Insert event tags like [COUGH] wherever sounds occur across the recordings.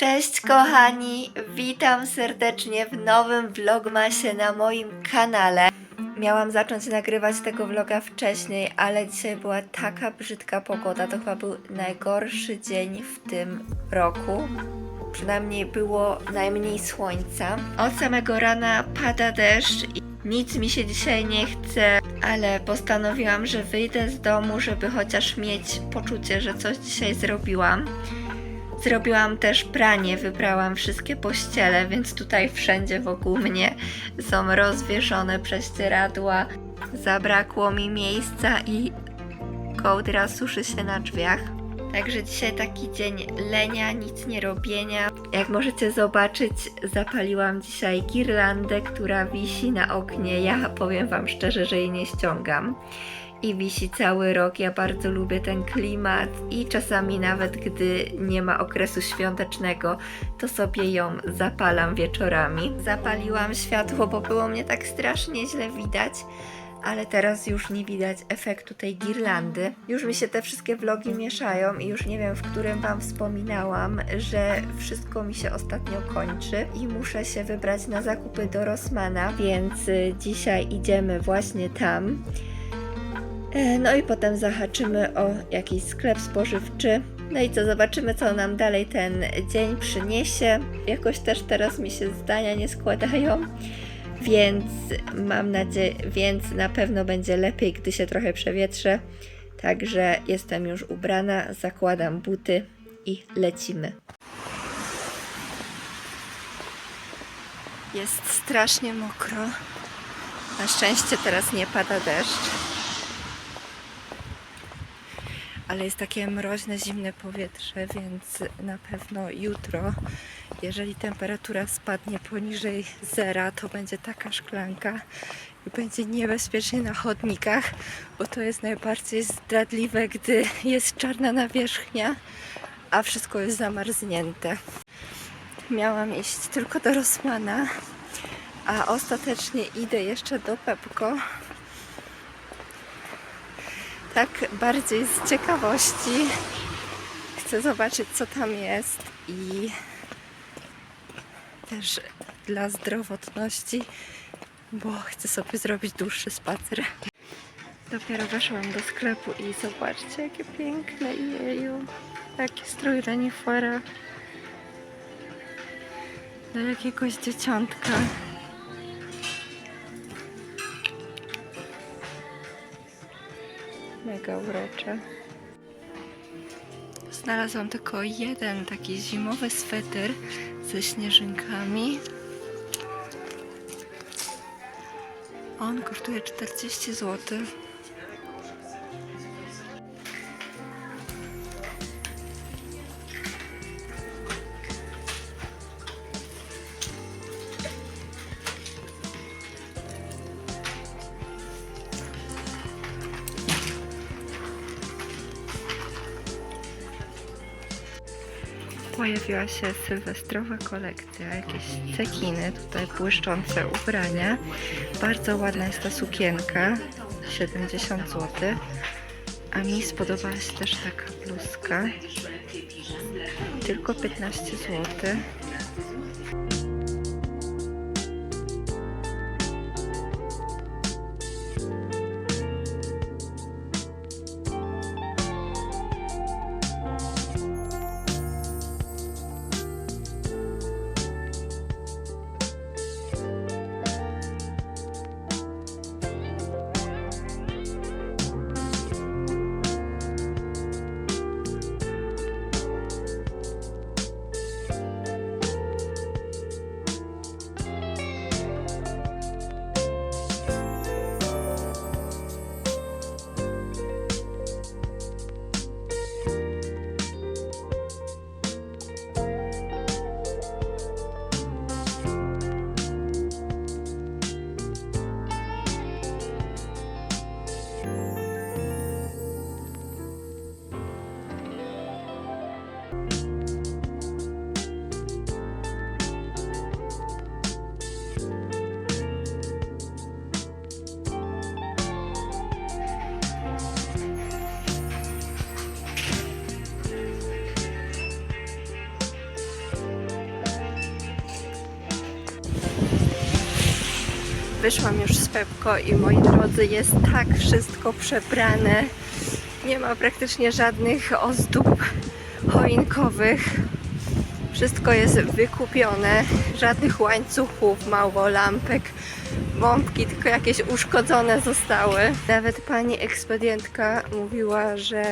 Cześć kochani, witam serdecznie w nowym vlogmasie na moim kanale. Miałam zacząć nagrywać tego vloga wcześniej, ale dzisiaj była taka brzydka pogoda. To chyba był najgorszy dzień w tym roku. Przynajmniej było najmniej słońca. Od samego rana pada deszcz i nic mi się dzisiaj nie chce, ale postanowiłam, że wyjdę z domu, żeby chociaż mieć poczucie, że coś dzisiaj zrobiłam. Zrobiłam też pranie, wybrałam wszystkie pościele, więc tutaj wszędzie wokół mnie są rozwieszone prześcieradła. Zabrakło mi miejsca i kołdra suszy się na drzwiach. Także dzisiaj taki dzień lenia, nic nie robienia. Jak możecie zobaczyć, zapaliłam dzisiaj girlandę, która wisi na oknie. Ja powiem Wam szczerze, że jej nie ściągam i wisi cały rok. Ja bardzo lubię ten klimat i czasami nawet gdy nie ma okresu świątecznego, to sobie ją zapalam wieczorami. Zapaliłam światło, bo było mnie tak strasznie źle widać. Ale teraz już nie widać efektu tej girlandy. Już mi się te wszystkie vlogi mieszają i już nie wiem, w którym Wam wspominałam, że wszystko mi się ostatnio kończy i muszę się wybrać na zakupy do Rossmana, więc y, dzisiaj idziemy właśnie tam. E, No i potem zahaczymy o jakiś sklep spożywczy. No i co, zobaczymy, co nam dalej ten dzień przyniesie. Jakoś też teraz mi się zdania nie składają, więc mam nadzieję, więc na pewno będzie lepiej, gdy się trochę przewietrzę. Także jestem już ubrana, zakładam buty i lecimy. Jest strasznie mokro. Na szczęście teraz nie pada deszcz. Ale jest takie mroźne, zimne powietrze, więc na pewno jutro, jeżeli temperatura spadnie poniżej zera, to będzie taka szklanka i będzie niebezpiecznie na chodnikach, bo to jest najbardziej zdradliwe, gdy jest czarna nawierzchnia, a wszystko jest zamarznięte. Miałam iść tylko do Rosmana, a ostatecznie idę jeszcze do Pepko, tak bardziej z ciekawości. Chcę zobaczyć, co tam jest i też dla zdrowotności, bo chcę sobie zrobić dłuższy spacer. Dopiero weszłam do sklepu i zobaczcie, jakie piękne jeju. Jaki strój renifera dla jakiegoś dzieciątka. Mega urocze. Znalazłam tylko jeden taki zimowy sweter ze śnieżynkami. On kosztuje 40 zł. Pojawiła się sylwestrowa kolekcja, jakieś cekiny, tutaj błyszczące ubrania. Bardzo ładna jest ta sukienka, 70 zł. A mi spodobała się też taka bluzka, tylko 15 zł. Wyszłam już z Pepko i moi drodzy, jest tak wszystko przebrane. Nie ma praktycznie żadnych ozdób choinkowych. Wszystko jest wykupione, żadnych łańcuchów, mało lampek, bombki, tylko jakieś uszkodzone zostały. Nawet pani ekspedientka mówiła, że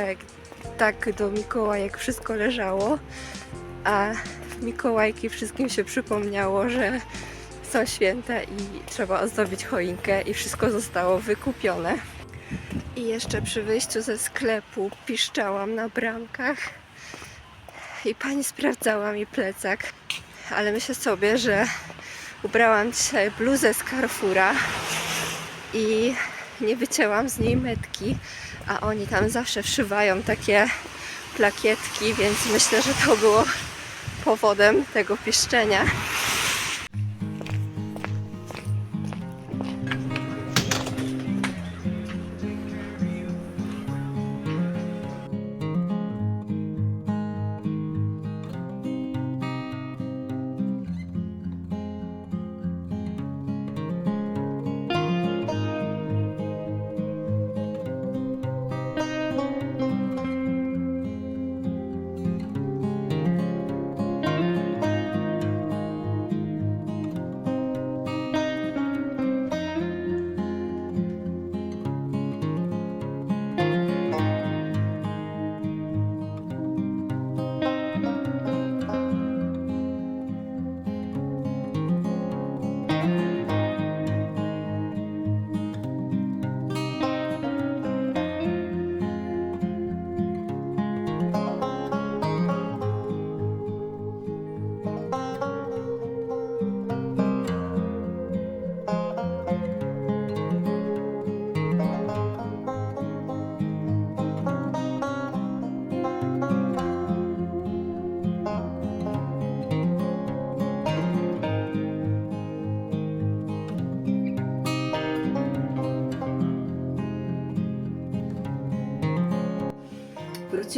tak do Mikołajek wszystko leżało, a Mikołajki wszystkim się przypomniało, że są święta i trzeba ozdobić choinkę i wszystko zostało wykupione. I jeszcze przy wyjściu ze sklepu piszczałam na bramkach i pani sprawdzała mi plecak, ale myślę sobie, że ubrałam dzisiaj bluzę z Carrefoura i nie wycięłam z niej metki, a oni tam zawsze wszywają takie plakietki, więc myślę, że to było powodem tego piszczenia.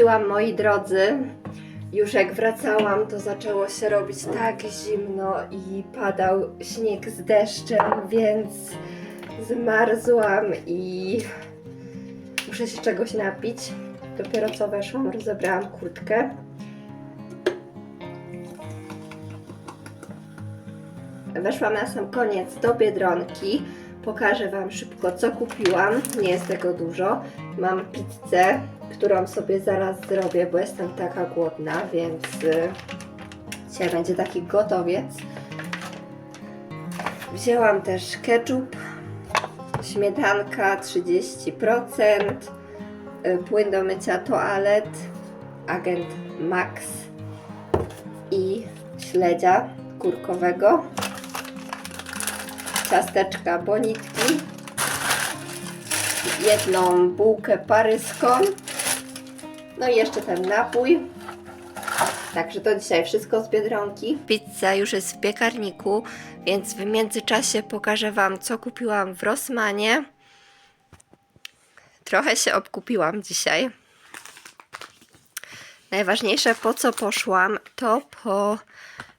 Wróciłam, moi drodzy. Już jak wracałam, to zaczęło się robić tak zimno i padał śnieg z deszczem, więc zmarzłam i muszę się czegoś napić. Dopiero co weszłam, rozebrałam kurtkę. Weszłam na sam koniec do Biedronki. Pokażę Wam szybko, co kupiłam. Nie jest tego dużo. Mam pizzę, którą sobie zaraz zrobię, bo jestem taka głodna, więc y, dzisiaj będzie taki gotowiec. Wzięłam też ketchup, śmietanka 30%, y, płyn do mycia toalet, agent Max i śledzia kurkowego, ciasteczka bonitki, jedną bułkę paryską, no i jeszcze ten napój. Także to dzisiaj wszystko z Biedronki. Pizza już jest w piekarniku, więc w międzyczasie pokażę Wam, co kupiłam w Rossmanie. Trochę się obkupiłam dzisiaj. Najważniejsze, po co poszłam, to po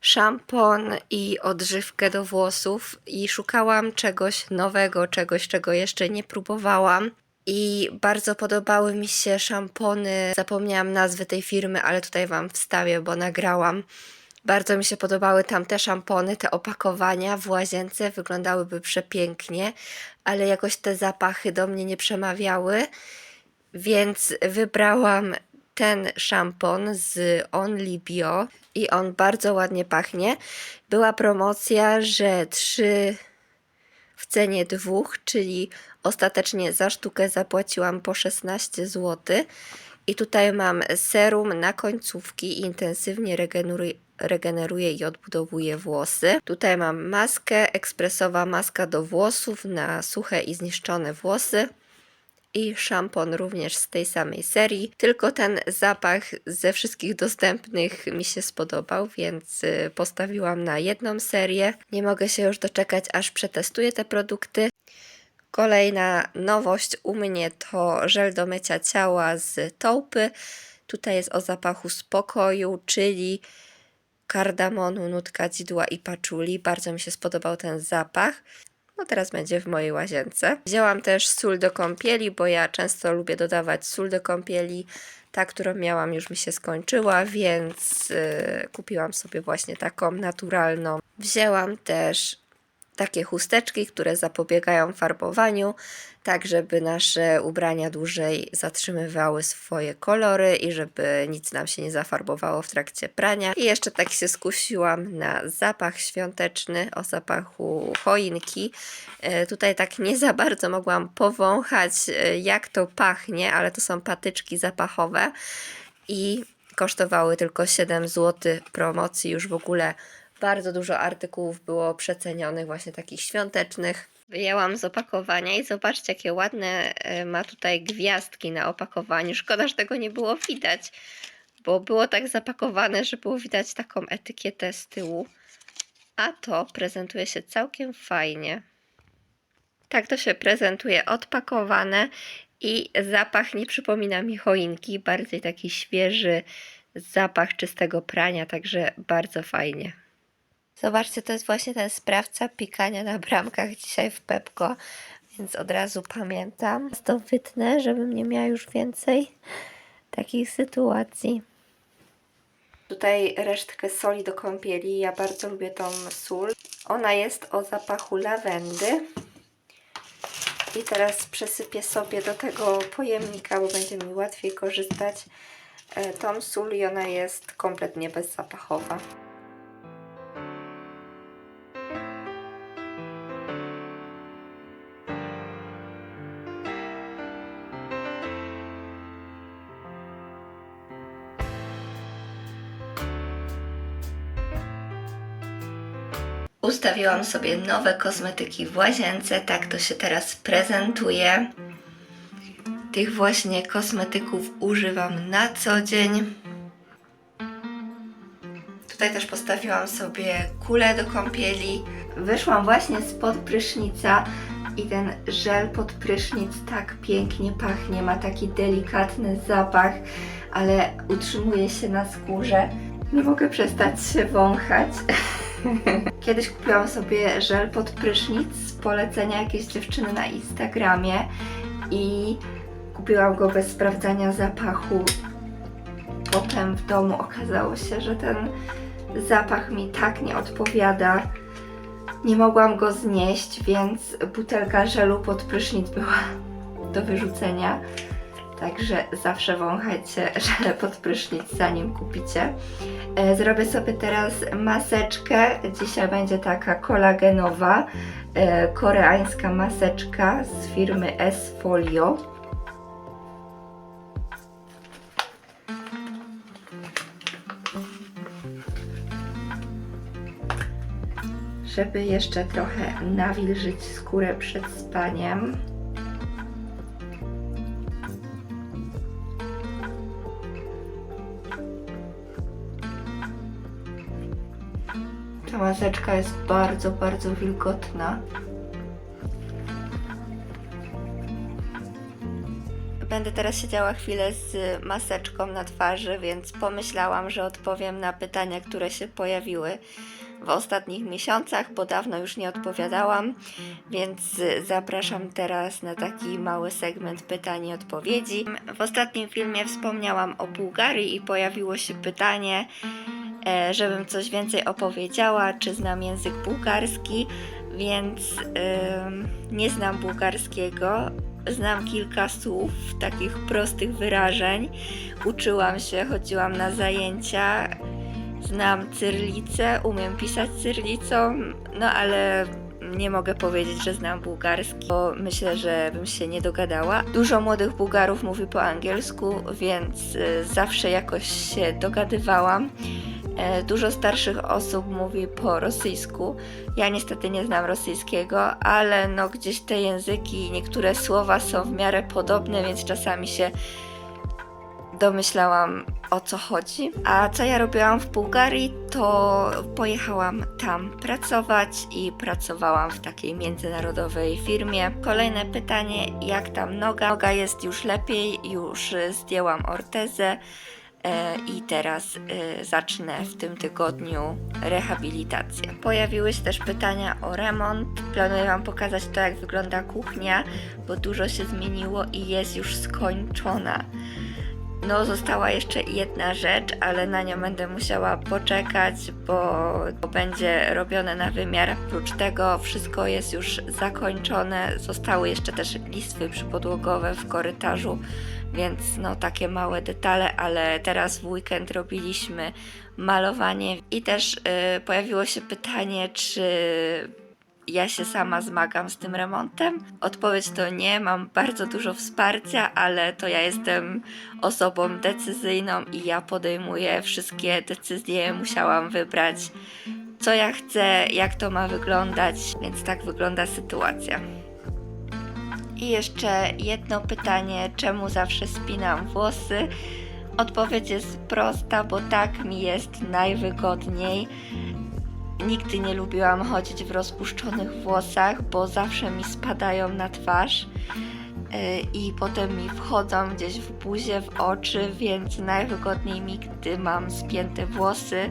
szampon i odżywkę do włosów i szukałam czegoś nowego, czegoś, czego jeszcze nie próbowałam. I bardzo podobały mi się szampony. Zapomniałam nazwy tej firmy, ale tutaj Wam wstawię, bo nagrałam. Bardzo mi się podobały tamte szampony, te opakowania w łazience wyglądałyby przepięknie, ale jakoś te zapachy do mnie nie przemawiały, więc wybrałam ten szampon z Only Bio i on bardzo ładnie pachnie. Była promocja, że trzy cenie dwóch, czyli ostatecznie za sztukę zapłaciłam po 16 zł. I tutaj mam serum na końcówki intensywnie regeneruje, regeneruje i odbudowuje włosy. Tutaj mam maskę, ekspresowa maska do włosów na suche i zniszczone włosy. I szampon również z tej samej serii, tylko ten zapach ze wszystkich dostępnych mi się spodobał, więc y, postawiłam na jedną serię. Nie mogę się już doczekać, aż przetestuję te produkty. Kolejna nowość u mnie to żel do mycia ciała z taupy. Tutaj jest o zapachu spokoju, czyli kardamonu, nutka dzidła i paczuli. Bardzo mi się spodobał ten zapach. No teraz będzie w mojej łazience. Wzięłam też sól do kąpieli, bo ja często lubię dodawać sól do kąpieli. Ta, którą miałam, już mi się skończyła, więc y, kupiłam sobie właśnie taką naturalną. Wzięłam też takie chusteczki, które zapobiegają farbowaniu, tak żeby nasze ubrania dłużej zatrzymywały swoje kolory i żeby nic nam się nie zafarbowało w trakcie prania. I jeszcze tak się skusiłam na zapach świąteczny o zapachu choinki. E, Tutaj tak nie za bardzo mogłam powąchać, e, jak to pachnie, ale to są patyczki zapachowe i kosztowały tylko 7 zł promocji. Już w ogóle bardzo dużo artykułów było przecenionych, właśnie takich świątecznych. Wyjęłam z opakowania i zobaczcie, jakie ładne e, ma tutaj gwiazdki na opakowaniu. Szkoda, że tego nie było widać, bo było tak zapakowane, że było widać taką etykietę z tyłu. A to prezentuje się całkiem fajnie. Tak to się prezentuje odpakowane i zapach nie przypomina mi choinki, bardziej taki świeży zapach czystego prania, także bardzo fajnie. Zobaczcie, to jest właśnie ten sprawca pikania na bramkach dzisiaj w Pepko, więc od razu pamiętam. To wytnę, żebym nie miała już więcej takich sytuacji. Tutaj resztkę soli do kąpieli. Ja bardzo lubię tą sól. Ona jest o zapachu lawendy. I teraz przesypię sobie do tego pojemnika, bo będzie mi łatwiej korzystać e, tą sól i ona jest kompletnie bezzapachowa. Ustawiłam sobie nowe kosmetyki w łazience, tak to się teraz prezentuje. Tych właśnie kosmetyków używam na co dzień. Tutaj też postawiłam sobie kulę do kąpieli. Wyszłam właśnie spod prysznica i ten żel pod prysznic tak pięknie pachnie, ma taki delikatny zapach, ale utrzymuje się na skórze. Nie mogę przestać się wąchać. [LAUGHS] [LAUGHS] Kiedyś kupiłam sobie żel pod prysznic z polecenia jakiejś dziewczyny na Instagramie i kupiłam go bez sprawdzania zapachu. Potem w domu okazało się, że ten zapach mi tak nie odpowiada. Nie mogłam go znieść, więc butelka żelu pod prysznic była do wyrzucenia. Także zawsze wąchajcie [LAUGHS] żele pod prysznic zanim kupicie. E, Zrobię sobie teraz maseczkę. Dzisiaj będzie taka kolagenowa, e, koreańska maseczka z firmy S-Folio. Żeby jeszcze trochę nawilżyć skórę przed spaniem. Ta maseczka jest bardzo, bardzo wilgotna. Będę teraz siedziała chwilę z maseczką na twarzy, więc pomyślałam, że odpowiem na pytania, które się pojawiły w ostatnich miesiącach, bo dawno już nie odpowiadałam, więc zapraszam teraz na taki mały segment pytań i odpowiedzi. W ostatnim filmie wspomniałam o Bułgarii i pojawiło się pytanie, żebym coś więcej opowiedziała, czy znam język bułgarski, więc nie znam bułgarskiego. Znam kilka słów, takich prostych wyrażeń. Uczyłam się, chodziłam na zajęcia. Znam cyrlicę, umiem pisać cyrlicą, no ale nie mogę powiedzieć, że znam bułgarski, bo myślę, że bym się nie dogadała. Dużo młodych Bułgarów mówi po angielsku, więc y, zawsze jakoś się dogadywałam. E, Dużo starszych osób mówi po rosyjsku. Ja niestety nie znam rosyjskiego, ale no gdzieś te języki, niektóre słowa są w miarę podobne, więc czasami się domyślałam o co chodzi. A co ja robiłam w Bułgarii, to pojechałam tam pracować i pracowałam w takiej międzynarodowej firmie. Kolejne pytanie, jak tam noga? Noga jest już lepiej, już zdjęłam ortezę. E, I teraz e, zacznę w tym tygodniu rehabilitację. Pojawiły się też pytania o remont. Planuję Wam pokazać to, jak wygląda kuchnia, bo dużo się zmieniło i jest już skończona. No, została jeszcze jedna rzecz, ale na nią będę musiała poczekać, bo bo będzie robione na wymiar. Oprócz tego wszystko jest już zakończone. Zostały jeszcze też listwy przypodłogowe w korytarzu, więc no takie małe detale, ale teraz w weekend robiliśmy malowanie i też y, pojawiło się pytanie, czy ja się sama zmagam z tym remontem? Odpowiedź to nie, mam bardzo dużo wsparcia, ale to ja jestem osobą decyzyjną i ja podejmuję wszystkie decyzje. Musiałam wybrać, co ja chcę, jak to ma wyglądać, więc tak wygląda sytuacja. I jeszcze jedno pytanie, czemu zawsze spinam włosy? Odpowiedź jest prosta, bo tak mi jest najwygodniej. Nigdy nie lubiłam chodzić w rozpuszczonych włosach, bo zawsze mi spadają na twarz yy, i potem mi wchodzą gdzieś w buzię, w oczy, więc najwygodniej mi, gdy mam spięte włosy.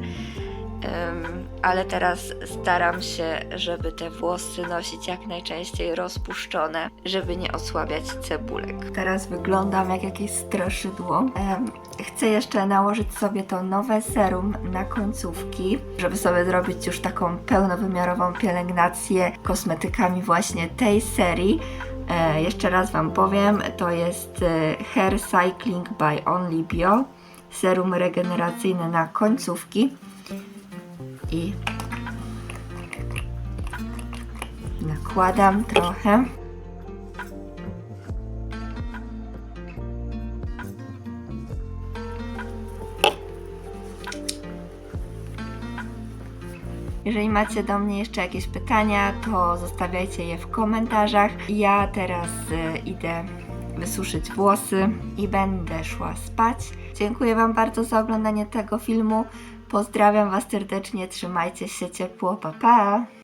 Ale teraz staram się, żeby te włosy nosić jak najczęściej rozpuszczone, żeby nie osłabiać cebulek. Teraz wyglądam jak jakieś straszydło. Chcę jeszcze nałożyć sobie to nowe serum na końcówki, żeby sobie zrobić już taką pełnowymiarową pielęgnację kosmetykami właśnie tej serii. E, jeszcze raz Wam powiem, to jest e, Hair Cycling by Only Bio, serum regeneracyjne na końcówki i nakładam trochę. Jeżeli macie do mnie jeszcze jakieś pytania, to zostawiajcie je w komentarzach. Ja teraz y, idę wysuszyć włosy i będę szła spać. Dziękuję Wam bardzo za oglądanie tego filmu. Pozdrawiam Was serdecznie, trzymajcie się ciepło, pa pa!